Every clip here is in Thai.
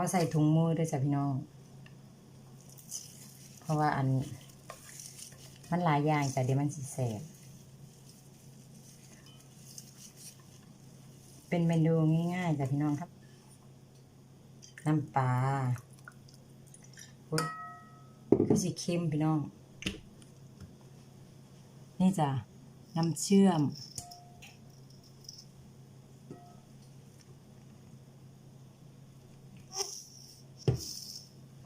อใส่ถุงมือด้วยจ้ะพี่น้อง เพราะว่าอัน มันหลายอย่างจ้ะเดี๋ยวมันสิแสบเป็นเมนูง่ายๆจ้ะพี่น้องครับ น้ำปลาอุ๊ยคือสิเค็มพี่น้อง นี่จ้ะน้ำเชื่อม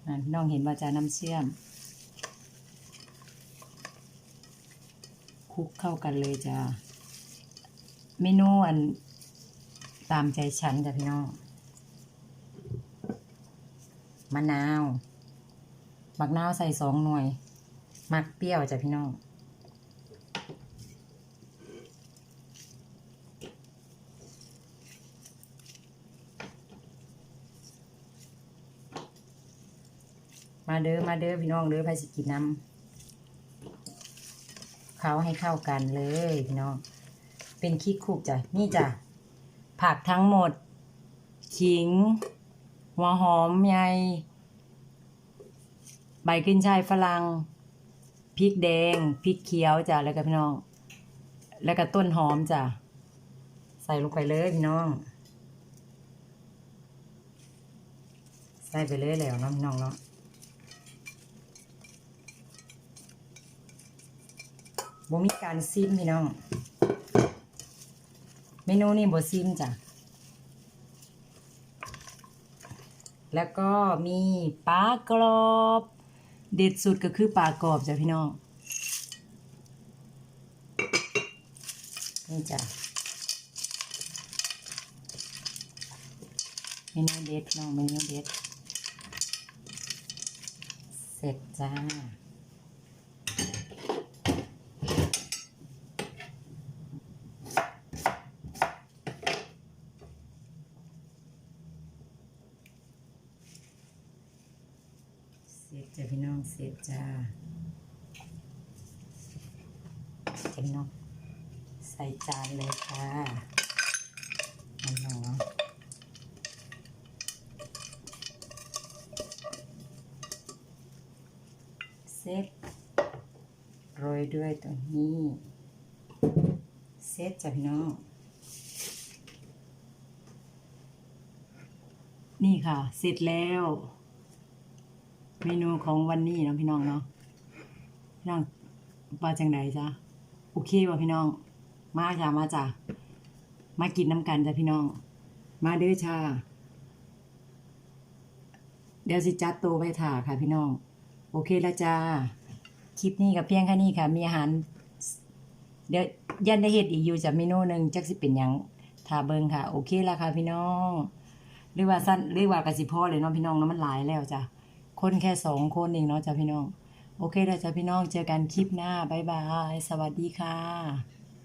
พี่น้องเห็นว่าจะน้ำเชื่อมคลุกเข้ากันเลยจ้ะเมนูอันตามใจฉันจ้ะพี่น้องมะนาวบักนาวใส่สองหน่วย มักเปรี้ยวจ้ะพี่น้อง มาเด้อมาเด้อพี่น้องเด้อไปสิกินน้ำเขาให้เข้ากันเลยพี่น้อง เป็นขี้คุกจ้ะนี่จ้ะผักทั้งหมด ขิง หัวหอมใหญ่ใบขึ้นช่ายฝรั่งพริกแดงพริกเขียวจ้ะแล้วก็พี่น้อง แล้วก็ต้นหอมจ้ะใส่ลงไปเลยพี่น้อง ใส่ไปเลยแล้วนาะพี่น้องเนาะ บ่มีการซิมพี่น้อง เมนูนี้บ่ซิมจ้ะ แล้วก็มีปลากรอบ เด็ดสุดก็คือปลากรอบจ้ะพี่น้อง นี่จ้ะเมนูเด็ดพี่น้องเมนูเด็ด เสร็จจ้า สร็จจ้ะพี่น้องเสร็จจ้าจ้ะพี่น้องใส่จานเลยค่ะมันหอมเสร็จโรยด้วยตัวนี้เสร็จจ้ะพี่น้องนี่ค่ะ เสร็จแล้ว เมนูของวันนี้เนาะพี่น้องเนาะพี่น้องว่าจังไดจ้ะโอเคป่ะพี่น้อง มาจ้ะมาจ้ะมากินน้ำกันจ้ะพี่น้อง มาเด้อชาเดี๋ยวสิจัดโตไปถ่าค่ะพี่น้อง โอเคแล้วจ้าคลิปนี้กับเพียงแค่นี้ค่ะ มีอาหาร เดี๋ยวยันได้เห็ดอีกอยู่จ้ะเมนูหนึ่งจักสิเป็นยังถ่าเบิงค่ะ โอเคแล้วค่ะพี่น้อง หรือว่าสั้นหรือว่ากระสิพ่อเลยเนาะพี่น้องเนาะมันหลายแล้วจ้ะ คนแค่สองคนเองเนาะจ้ะพี่น้อง โอเคแล้วจ้ะพี่น้องเจอกันคลิปหน้าบ๊ายบาย สวัสดีค่ะ